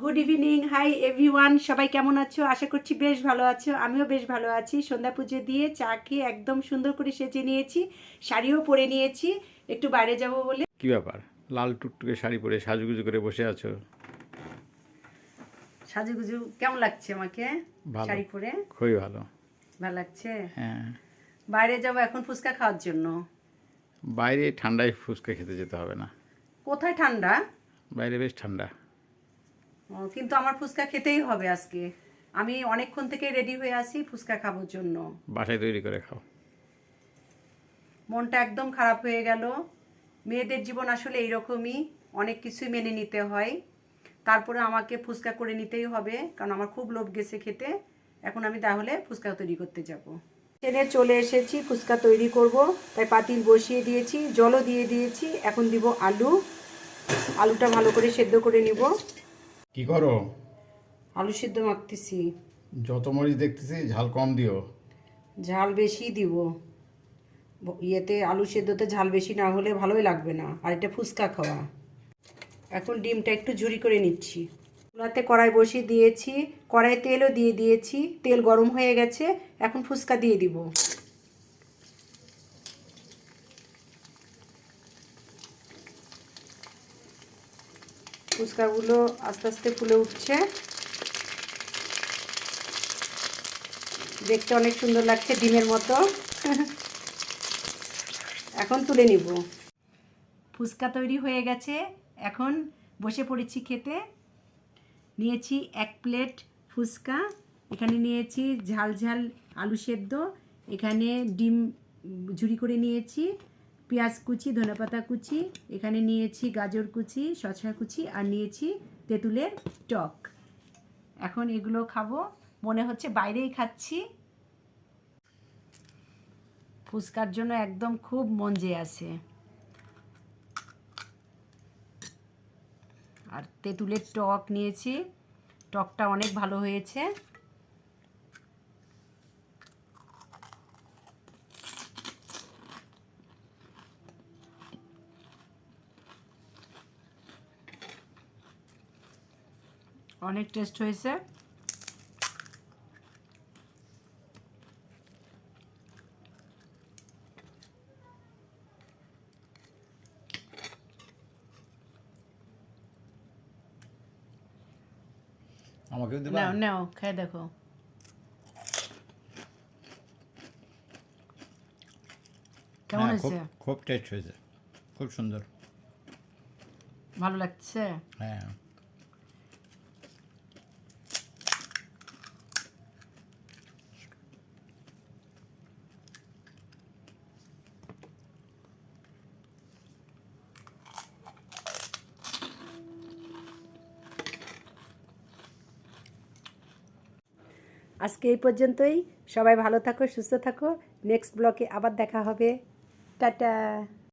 Good evening hi everyone সবাই কেমন আছো? আশা করছি বেশ ভালো আছো। আমিও বেশ ভালো আছি। সন্ধ্যা পুজো দিয়ে চা খেয়ে একদম সুন্দর করে সেজে নিয়েছি শাড়িও পরে নিয়েছি। একটু বাইরে যাব বলে। কি ব্যাপার? লাল টুকটুকে শাড়ি পরে সাজুগুজু করে বসে আছো? সাজুগুজু কেমন লাগছে আমাকে? শাড়ি পরে? খুবই ভালো। ভালো লাগছে? হ্যাঁ। বাইরে যাব এখন ফুচকা খাওয়ার জন্য। বাইরে ঠান্ডায় ফুচকা খেতে যেতে হবে না। কোথায় ঠান্ডা? বাইরে বেশ ঠান্ডা। কিন্তু আমার ফুচকা খেতেই হবে আজকে। আমি অনেকক্ষণ থেকে রেডি হয়ে আছি ফুচকা খাবোর জন্য। বাসায় তৈরি করে খাও। মনটা একদম খারাপ হয়ে গেল। মেয়েদের জীবন আসলে এইরকমই অনেক কিছুই মেনে নিতে হয়। তারপরে আমাকে ফুচকা করে নিতেই হবে কারণ আমার খুব লোভ গেছে খেতে। এখন আমি তাহলে ফুচকা তৈরি করতে যাব। ট্রেনে চলে এসেছি ফুচকা তৈরি করব। তাই পাতিল বসিয়ে দিয়েছি জলও দিয়ে দিয়েছি। এখন দিব আলু। আলুটা ভালো করে সেদ্ধ করে নিব। কি করো? আলু সেদ্ধ মাখতেছি। যত মরিচ দেখতেছি ঝাল কম দিও। ঝাল বেশি দিব। ইয়েতে আলু সেদ্ধতে ঝাল বেশি না হলে ভালোই লাগবে না। আর এটা ফুচকা খাওয়া। এখন ডিমটা একটু ঝুরি করে নিচ্ছি। চুলাতে কড়াই বসিয়ে দিয়েছি। কড়াই তেলও দিয়ে দিয়েছি। তেল গরম হয়ে গেছে। এখন ফুচকা দিয়ে দিব। ফুচকাগুলো আস্তে আস্তে ফুলে উঠছে। দেখতে অনেক সুন্দর লাগছে ডিমের মতো। এখন তুলে নিব। ফুচকা তৈরি হয়ে গেছে। এখন বসে পড়েছি খেতে। নিয়েছি এক প্লেট ফুচকা। এখানে নিয়েছি ঝাল ঝাল আলু সেদ্ধ। এখানে ডিম ঝুরি করে নিয়েছি। পেঁয়াজ কুচি, ধনেপাতা কুচি, এখানে নিয়েছি গাজর কুচি শসা কুচি আর নিয়েছি তেঁতুলের টক। এখন এগুলো খাব। মনে হচ্ছে বাইরেই খাচ্ছি। ফুচকার জন্য একদম খুব মন যে আছে। আর তেঁতুলের টক নিয়েছি। টকটা অনেক ভালো হয়েছে। অনেক টেস্ট হয়েছে। আমাকেও নাও নাও খেয়ে দেখো। কেমন হ্যাঁ, হয়েছে? খুব টেস্ট হয়েছে। খুব সুন্দর। ভালো লাগছে? হ্যাঁ। আজকে এই পর্যন্তই। সবাই ভালো থাকো সুস্থ থাকো। নেক্সট ব্লকে আবার দেখা হবে। টাটা।